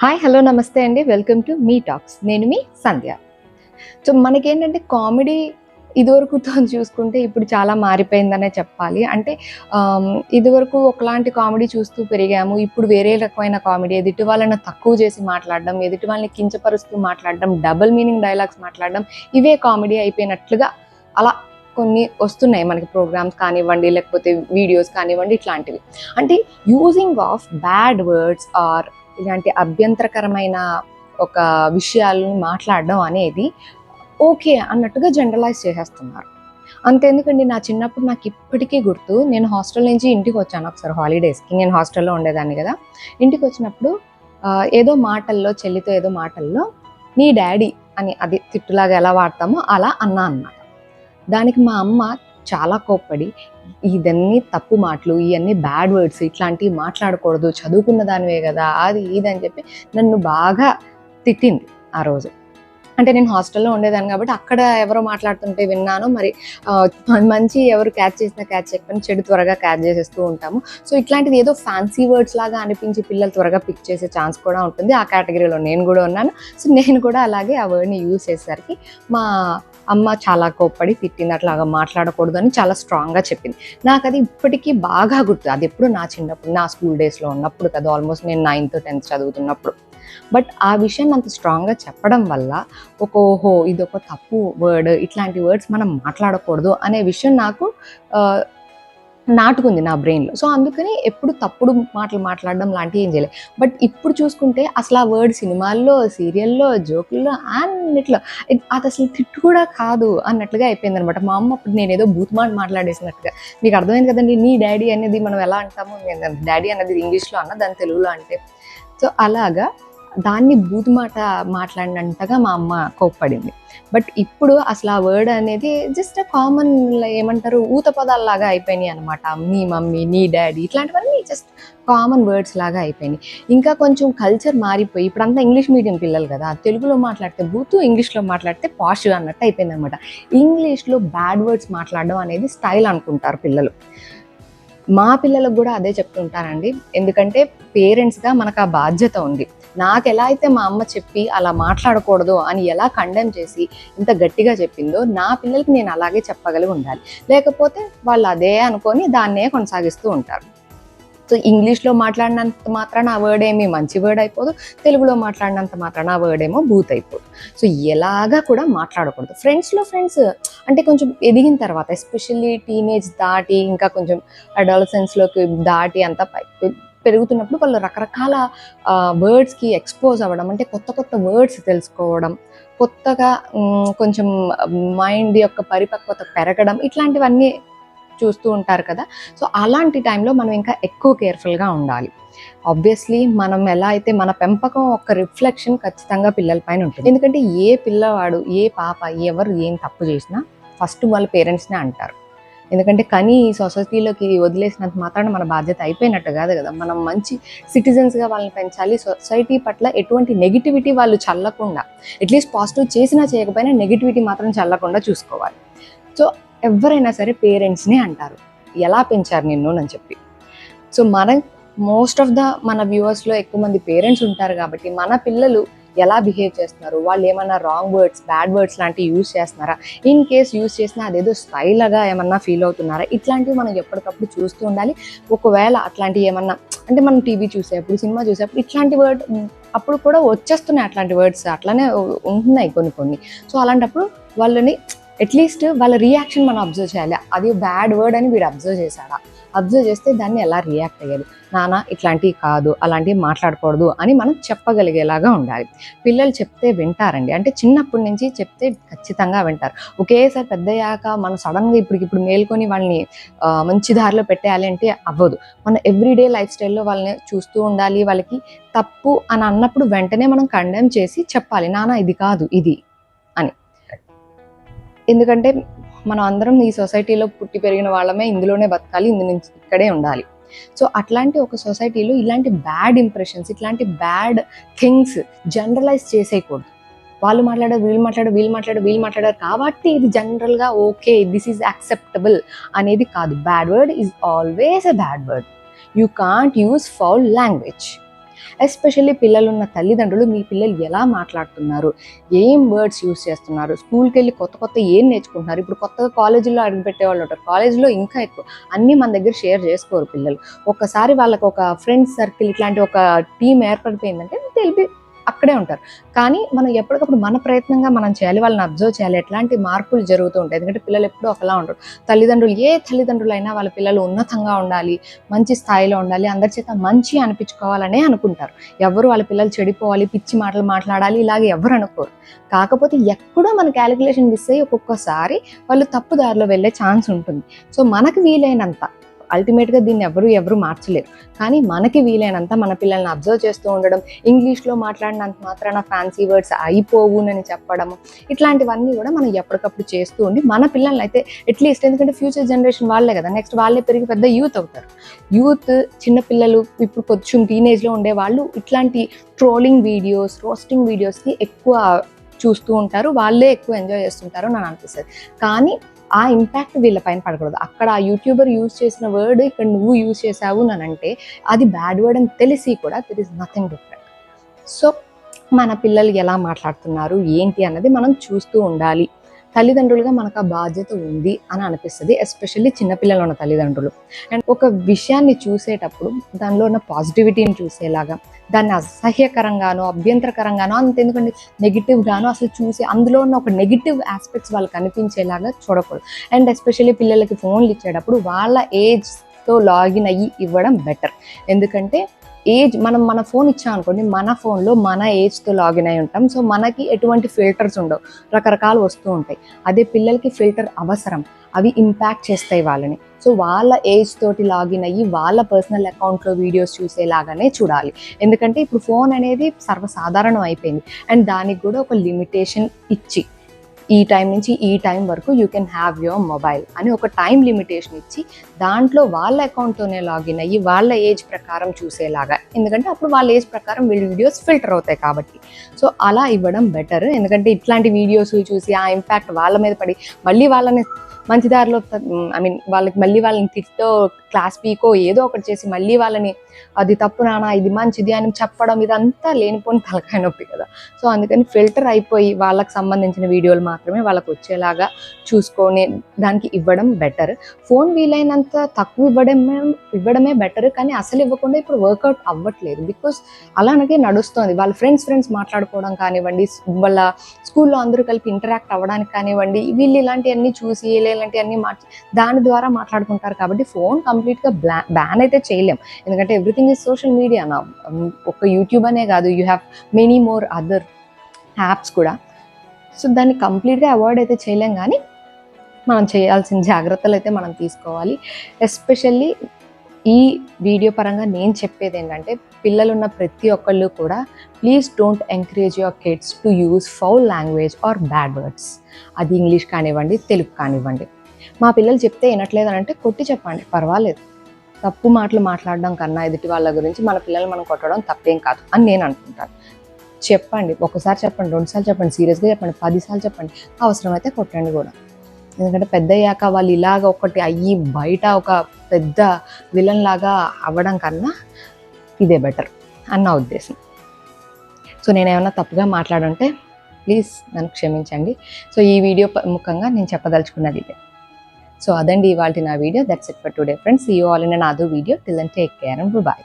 Hi hello నమస్తే అండి. Welcome to me talks నేను మీ సంధ్య. సో మనకేంటంటే కామెడీ ఇదివరకు చూసుకుంటే ఇప్పుడు చాలా మారిపోయిందనే చెప్పాలి. అంటే ఇదివరకు ఒకలాంటి కామెడీ చూస్తూ పెరిగాము. ఇప్పుడు వేరే రకమైన కామెడీ ఎదుటి వాళ్ళని తక్కువ చేసి మాట్లాడడం ఎదుటి వాళ్ళని కించపరుస్తూ మాట్లాడడం డబుల్ మీనింగ్ డైలాగ్స్ మాట్లాడడం ఇవే కామెడీ అయిపోయినట్లుగా అలా కొన్ని వస్తున్నాయి. మనకి ప్రోగ్రామ్స్ కానివ్వండి లేకపోతే వీడియోస్ కానివ్వండి ఇట్లాంటివి. అంటే using of bad words or ఇలాంటి అభ్యంతరకరమైన ఒక విషయాలను మాట్లాడడం అనేది ఓకే అన్నట్టుగా జనరలైజ్ చేసేస్తున్నారు. అంతెందుకండి నా చిన్నప్పుడు నాకు ఇప్పటికీ గుర్తు నేను హాస్టల్ నుంచి ఇంటికి వచ్చాను ఒకసారి హాలిడేస్కి. నేను హాస్టల్లో ఉండేదాన్ని కదా. ఇంటికి వచ్చినప్పుడు ఏదో మాటల్లో చెల్లితో ఏదో మాటల్లో నీ డాడీ అని అది తిట్టులాగా ఎలా వాడతామో అలా అన్నా అన్నమాట. దానికి మా అమ్మ చాలా కోప్పడి ఇదన్నీ తప్పు మాటలు ఇవన్నీ బ్యాడ్ వర్డ్స్ ఇట్లాంటివి మాట్లాడకూడదు చదువుకున్న దానివే కదా అది ఇది అని చెప్పి నన్ను బాగా తిట్టింది ఆ రోజు. అంటే నేను హాస్టల్లో ఉండేదాన్ని కాబట్టి అక్కడ ఎవరో మాట్లాడుతుంటే విన్నాను. మరి మంచి ఎవరు క్యాచ్ చేసినా క్యాచ్ చేయకపోయినా చెడు త్వరగా క్యాచ్ చేసేస్తూ ఉంటాము. సో ఇట్లాంటిది ఏదో ఫ్యాన్సీ వర్డ్స్ లాగా అనిపించి పిల్లలు త్వరగా పిక్ చేసే ఛాన్స్ కూడా ఉంటుంది. ఆ కేటగిరీలో నేను కూడా ఉన్నాను. సో నేను కూడా అలాగే ఆ వర్డ్ని యూజ్ చేసేసరికి మా అమ్మ చాలా కోప్పడి తిట్టింది అట్లాగా మాట్లాడకూడదు అని చాలా స్ట్రాంగ్గా చెప్పింది. నాకు అది ఇప్పటికీ బాగా గుర్తు అది ఎప్పుడు నా చిన్నప్పుడు నా స్కూల్ డేస్లో ఉన్నప్పుడు కదా ఆల్మోస్ట్ నేను నైన్త్ టెన్త్ చదువుతున్నప్పుడు. బట్ ఆ విషయం అంత స్ట్రాంగ్గా చెప్పడం వల్ల ఒక ఓహో ఇది ఒక తప్పు వర్డ్ ఇట్లాంటి వర్డ్స్ మనం మాట్లాడకూడదు అనే విషయం నాకు నాటుకుంది నా బ్రెయిన్లో. సో అందుకని ఎప్పుడు తప్పుడు మాటలు మాట్లాడడం లాంటివి ఏం చేయలేదు. బట్ ఇప్పుడు చూసుకుంటే అసలు ఆ వర్డ్ సినిమాల్లో సీరియల్లో జోకుల్లో అన్నిట్లో అది అసలు తిట్టు కూడా కాదు అన్నట్లుగా అయిపోయింది అనమాట మా అమ్మ అప్పుడు నేను ఏదో బూత్ మాట్లాడేసినట్టుగా మీకు అర్థమైంది కదండి నీ డాడీ అనేది మనం ఎలా అంటామో? డాడీ అనేది ఇంగ్లీష్లో అన్న దాని తెలుగులో అంటే. సో అలాగా దాన్ని బూత్ మాట మాట్లాడినంతగా మా అమ్మ కోప్పడింది. బట్ ఇప్పుడు అసలు ఆ వర్డ్ అనేది జస్ట్ కామన్ ఏమంటారు ఊత పదాల్లాగా అయిపోయినాయి అనమాట మీ మమ్మీ నీ డాడీ ఇట్లాంటివన్నీ జస్ట్ కామన్ వర్డ్స్ లాగా అయిపోయినాయి. ఇంకా కొంచెం కల్చర్ మారిపోయి ఇప్పుడు అంతా ఇంగ్లీష్ మీడియం పిల్లలు కదా తెలుగులో మాట్లాడితే బూతు ఇంగ్లీష్లో మాట్లాడితే పాష్ అన్నట్టు అయిపోయింది అనమాట ఇంగ్లీష్లో బ్యాడ్ వర్డ్స్ మాట్లాడడం అనేది స్టైల్ అనుకుంటారు పిల్లలు. మా పిల్లలకు కూడా అదే చెప్తుంటానండి. ఎందుకంటే పేరెంట్స్గా మనకు ఆ బాధ్యత ఉంది. నాకు ఎలా అయితే మా అమ్మ చెప్పి అలా మాట్లాడకూడదు అని ఎలా కండెమ్ చేసి ఇంత గట్టిగా చెప్పిందో నా పిల్లలకి నేను అలాగే చెప్పగలిగి ఉండాలి. లేకపోతే వాళ్ళు అదే అనుకొని దాన్నే కొనసాగిస్తూ ఉంటారు. సో ఇంగ్లీష్లో మాట్లాడినంత మాత్రాన ఆ వర్డ్ ఏమి మంచి వర్డ్ అయిపోదు తెలుగులో మాట్లాడినంత మాత్రాన ఆ వర్డ్ ఏమో బూత్ అయిపోదు. సో ఎలాగా కూడా మాట్లాడకూడదు. ఫ్రెండ్స్లో ఫ్రెండ్స్ అంటే కొంచెం ఎదిగిన తర్వాత ఎస్పెషల్లీ టీనేజ్ దాటి ఇంకా కొంచెం అడాలసెన్స్లోకి దాటి అంతా పై- పెరుగుతున్నప్పుడు వాళ్ళు రకరకాల వర్డ్స్కి ఎక్స్పోజ్ అవ్వడం అంటే కొత్త కొత్త వర్డ్స్ తెలుసుకోవడం కొత్తగా కొంచెం మైండ్ యొక్క పరిపక్వత పెరగడం ఇట్లాంటివన్నీ చూస్తూ ఉంటారు కదా. సో అలాంటి టైంలో మనం ఇంకా ఎక్కువ కేర్ఫుల్గా ఉండాలి. ఆబ్వియస్లీ మనం ఎలా అయితే మన పెంపకం ఒక రిఫ్లెక్షన్ ఖచ్చితంగా పిల్లల పైన ఉంటుంది. ఎందుకంటే ఏ పిల్లవాడు ఏ పాప ఎవరు ఏం తప్పు చేసినా ఫస్ట్ వాళ్ళ పేరెంట్స్నే అంటారు. ఎందుకంటే కానీ ఈ సొసైటీలోకి వదిలేసినంత మాత్రాన మన బాధ్యత అయిపోయినట్టు కాదు కదా. మనం మంచి సిటిజన్స్గా వాళ్ళని పెంచాలి. సొసైటీ పట్ల ఎటువంటి నెగిటివిటీ వాళ్ళు చల్లకుండా అట్లీస్ట్ పాజిటివ్ చేసినా చేయకపోయినా నెగిటివిటీ మాత్రం చల్లకుండా చూసుకోవాలి. సో ఎవరైనా సరే పేరెంట్స్నే అంటారు. ఎలా పెంచారు నిన్ను? అని చెప్పి. సో మన మోస్ట్ ఆఫ్ ద మన వ్యూవర్స్లో ఎక్కువ మంది పేరెంట్స్ ఉంటారు కాబట్టి మన పిల్లలు ఎలా బిహేవ్ చేస్తున్నారు? వాళ్ళు ఏమన్నా రాంగ్ వర్డ్స్ బ్యాడ్ వర్డ్స్ లాంటివి యూజ్ చేస్తున్నారా? ఇన్ కేస్ యూజ్ చేసినా అదేదో స్టైల్గా ఏమన్నా ఫీల్ అవుతున్నారా? ఇట్లాంటివి మనం ఎప్పటికప్పుడు చూస్తూ ఉండాలి. ఒకవేళ అట్లాంటివి ఏమన్నా అంటే మనం టీవీ చూసేప్పుడు సినిమా చూసేప్పుడు ఇట్లాంటి వర్డ్ అప్పుడు కూడా వచ్చేస్తున్నాయి అట్లాంటి వర్డ్స్ అట్లానే ఉంటున్నాయి కొన్ని కొన్ని. సో అలాంటప్పుడు వాళ్ళని అట్లీస్ట్ వాళ్ళ రియాక్షన్ మనం అబ్జర్వ్ చేయాలి. అది బ్యాడ్ వర్డ్ అని వీడు అబ్జర్వ్ చేశాడా? అబ్జర్వ్ చేస్తే దాన్ని ఎలా రియాక్ట్ అయ్యాలి నానా ఇట్లాంటివి కాదు అలాంటివి మాట్లాడకూడదు అని మనం చెప్పగలిగేలాగా ఉండాలి. పిల్లలు చెప్తే వింటారండి. అంటే చిన్నప్పటి నుంచి చెప్తే ఖచ్చితంగా వింటారు. ఒకేసారి పెద్దయ్యాక మనం సడన్గా ఇప్పటికిప్పుడు మేల్కొని వాళ్ళని మంచి దారిలో పెట్టేయాలి అంటే అవ్వదు. మన ఎవ్రీడే లైఫ్ స్టైల్లో వాళ్ళని చూస్తూ ఉండాలి. వాళ్ళకి తప్పు అని అన్నప్పుడు వెంటనే మనం కండెమ్ చేసి చెప్పాలి. నానా ఇది కాదు ఇది అని. ఎందుకంటే మనం అందరం ఈ సొసైటీలో పుట్టి పెరిగిన వాళ్ళమే ఇందులోనే బతకాలి ఇందు నుంచి ఇక్కడే ఉండాలి. సో అట్లాంటి ఒక సొసైటీలో ఇలాంటి బ్యాడ్ ఇంప్రెషన్స్ ఇట్లాంటి బ్యాడ్ థింగ్స్ జనరలైజ్ చేసేయకూడదు. వాళ్ళు మాట్లాడారు వీళ్ళు మాట్లాడారు వీళ్ళు మాట్లాడారు వీళ్ళు మాట్లాడారు కాబట్టి ఇది జనరల్గా ఓకే దిస్ ఈజ్ యాక్సెప్టబుల్ అనేది కాదు. Bad word is always a bad word. You can't use foul language. Especially పిల్లలు ఉన్న తల్లిదండ్రులు మీ పిల్లలు ఎలా మాట్లాడుతున్నారు? ఏం వర్డ్స్ యూస్ చేస్తున్నారు? స్కూల్కి వెళ్ళి కొత్త కొత్త ఏం నేర్చుకుంటున్నారు? ఇప్పుడు కొత్తగా కాలేజీలో అడుగుపెట్టే వాళ్ళు ఉంటారు. కాలేజీలో ఇంకా ఎక్కువ అన్నీ మన దగ్గర షేర్ చేసుకోరు పిల్లలు. ఒక్కసారి వాళ్ళకి ఒక ఫ్రెండ్స్ సర్కిల్ ఇట్లాంటి ఒక టీం ఏర్పడిపోయిందంటే తెలిపి అక్కడే ఉంటారు. కానీ మనం ఎప్పటికప్పుడు మన ప్రయత్నంగా మనం చేయాలి వాళ్ళని అబ్జర్వ్ చేయాలి ఎట్లాంటి మార్పులు జరుగుతూ ఉంటాయి. ఎందుకంటే పిల్లలు ఎప్పుడూ ఒకలా ఉంటారు తల్లిదండ్రులు ఏ తల్లిదండ్రులు అయినా వాళ్ళ పిల్లలు ఉన్నతంగా ఉండాలి మంచి స్థాయిలో ఉండాలి అందరి చేత మంచి అనిపించుకోవాలనే అనుకుంటారు. ఎవరు వాళ్ళ పిల్లలు చెడిపోవాలి పిచ్చి మాటలు మాట్లాడాలి ఇలాగే ఎవరు అనుకోరు. కాకపోతే ఎక్కడో మన క్యాలిక్యులేషన్ మిస్ అయ్యి ఒక్కొక్కసారి వాళ్ళు తప్పు దారిలో వెళ్ళే ఛాన్స్ ఉంటుంది. సో మనకు వీలైనంత అల్టిమేట్గా దీన్ని ఎవరు ఎవరు మార్చలేరు. కానీ మనకి వీలైనంత మన పిల్లల్ని అబ్జర్వ్ చేస్తూ ఉండడం ఇంగ్లీష్లో మాట్లాడినంత మాత్రాన ఫ్యాన్సీ వర్డ్స్ అయిపోవునని చెప్పడము ఇట్లాంటివన్నీ కూడా మనం ఎప్పటికప్పుడు చేస్తూ ఉండి మన పిల్లల్ని అయితే అట్లీస్ట్ ఎందుకంటే ఫ్యూచర్ జనరేషన్ వాళ్ళే కదా నెక్స్ట్ వాళ్ళే పెరిగి పెద్ద యూత్ అవుతారు. యూత్ చిన్నపిల్లలు ఇప్పుడు కొంచెం టీనేజ్లో ఉండే వాళ్ళు ఇట్లాంటి ట్రోలింగ్ వీడియోస్ రోస్టింగ్ వీడియోస్కి ఎక్కువ చూస్తూ ఉంటారు వాళ్ళే ఎక్కువ ఎంజాయ్ చేస్తుంటారు నాకు అనిపిస్తుంది. కానీ ఆ ఇంపాక్ట్ వీళ్ళ పైన పడకూడదు. అక్కడ ఆ యూట్యూబర్ యూజ్ చేసిన వర్డ్ ఇక్కడ నువ్వు యూజ్ చేసావు అని అంటే అది బ్యాడ్ వర్డ్ అని తెలిసి కూడా there is nothing different so మన పిల్లలు ఎలా మాట్లాడుతున్నారు ఏంటి అన్నది మనం చూస్తూ ఉండాలి. తల్లిదండ్రులుగా మనకు ఆ బాధ్యత ఉంది అని అనిపిస్తుంది ఎస్పెషల్లీ చిన్నపిల్లలు ఉన్న తల్లిదండ్రులు. అండ్ ఒక విషయాన్ని చూసేటప్పుడు దానిలో ఉన్న పాజిటివిటీని చూసేలాగా దాన్ని అసహ్యకరంగానో అభ్యంతరకరంగానో అంత ఎందుకంటే నెగిటివ్గానో అసలు చూసి అందులో ఉన్న ఒక నెగిటివ్ ఆస్పెక్ట్స్ వాళ్ళకి కనిపించేలాగా చూడకూడదు. అండ్ ఎస్పెషల్లీ పిల్లలకి ఫోన్లు ఇచ్చేటప్పుడు వాళ్ళ ఏజ్తో లాగిన్ అయ్యి ఇవ్వడం బెటర్ ఎందుకంటే ఏజ్ మనం మన ఫోన్ ఇచ్చాం అనుకోండి మన ఫోన్లో మన ఏజ్తో లాగిన్ అయి ఉంటాం. సో మనకి ఎటువంటి ఫిల్టర్స్ ఉండవు. రకరకాలు వస్తూ ఉంటాయి. అదే పిల్లలకి ఫిల్టర్ అవసరం. అవి ఇంపాక్ట్ చేస్తాయి వాళ్ళని. సో వాళ్ళ ఏజ్ తోటి లాగిన్ అయ్యి వాళ్ళ పర్సనల్ అకౌంట్లో వీడియోస్ చూసేలాగానే చూడాలి. ఎందుకంటే ఇప్పుడు ఫోన్ అనేది సర్వసాధారణం అయిపోయింది. అండ్ దానికి కూడా ఒక లిమిటేషన్ ఇచ్చి ఈ టైం నుంచి ఈ టైం వరకు you can have your mobile అని ఒక టైం లిమిటేషన్ ఇచ్చి దాంట్లో వాళ్ళ అకౌంట్తోనే లాగిన్ అయ్యి వాళ్ళ ఏజ్ ప్రకారం చూసేలాగా. ఎందుకంటే అప్పుడు వాళ్ళ ఏజ్ ప్రకారం వీళ్ళ వీడియోస్ ఫిల్టర్ అవుతాయి కాబట్టి. సో అలా ఇవ్వడం బెటర్. ఎందుకంటే ఇట్లాంటి వీడియోస్ చూసి ఆ ఇంపాక్ట్ వాళ్ళ మీద పడి మళ్ళీ వాళ్ళని మంచి దారిలో ఐ మీన్ వాళ్ళకి మళ్ళీ వాళ్ళని తిట్టో క్లాస్ పీకో ఏదో ఒకటి చేసి మళ్ళీ వాళ్ళని అది తప్పు నానా ఇది మంచిది అని చెప్పడం ఇదంతా లేనిపోని తలకాయ నొప్పి కదా. సో అందుకని ఫిల్టర్ అయిపోయి వాళ్ళకి సంబంధించిన వీడియోలు మాత్రమే వాళ్ళకి వచ్చేలాగా చూసుకొని దానికి ఇవ్వడం బెటర్ ఫోన్ వీలైనంత తక్కువ ఇవ్వడమే ఇవ్వడమే బెటర్ కానీ అసలు ఇవ్వకుండా ఇప్పుడు వర్కౌట్ అవ్వట్లేదు. బికాస్ అలాగే నడుస్తుంది. వాళ్ళ ఫ్రెండ్స్ ఫ్రెండ్స్ మాట్లాడుకోవడం కానివ్వండి వాళ్ళ స్కూల్లో అందరూ కలిపి ఇంటరాక్ట్ అవ్వడానికి కానివ్వండి వీళ్ళు ఇలాంటివన్నీ చూసి ఇలాంటివన్నీ మాట్లా దాని ద్వారా మాట్లాడుకుంటారు కాబట్టి ఫోన్ కంప్లీట్గా బ్లా బ్యాన్ అయితే చేయలేం. ఎందుకంటే ఎవ్రీథింగ్ ఈజ్ సోషల్ మీడియా నా ఒక యూట్యూబ్ అనే కాదు you have many more other apps కూడా. సో దాన్ని కంప్లీట్గా అవాయిడ్ అయితే చేయలేం కానీ మనం చేయాల్సిన జాగ్రత్తలు అయితే మనం తీసుకోవాలి. ఎస్పెషల్లీ ఈ వీడియో పరంగా నేను చెప్పేది ఏంటంటే పిల్లలున్న ప్రతి ఒక్కళ్ళు కూడా please don't encourage your kids to use foul language or bad words అది ఇంగ్లీష్ కానివ్వండి తెలుగు కానివ్వండి. మా పిల్లలు చెప్తే వినట్లేదు అని అంటే కొట్టి చెప్పండి పర్వాలేదు. తప్పు మాటలు మాట్లాడడం కన్నా ఎదుటి వాళ్ళ గురించి మన పిల్లల్ని మనం కొట్టడం తప్పేం కాదు అని నేను అనుకుంటాను. చెప్పండి ఒకసారి చెప్పండి రెండుసార్లు చెప్పండి సీరియస్గా చెప్పండి పదిసార్లు చెప్పండి అవసరమైతే కొట్టండి కూడా. ఎందుకంటే పెద్ద అయ్యాక వాళ్ళు ఇలాగ ఒకటి అయ్యి బయట ఒక పెద్ద విలన్ లాగా అవ్వడం కన్నా ఇదే బెటర్ అన్న ఉద్దేశం. సో నేను ఏమైనా తప్పుగా మాట్లాడుంటే ప్లీజ్ నన్ను క్షమించండి. సో ఈ వీడియో ముఖ్యంగా ముఖంగా నేను చెప్పదలుచుకున్నది ఇదే. సో అదండి ఇవాళ నా video that's it for today friends you all in an video till and take care and bye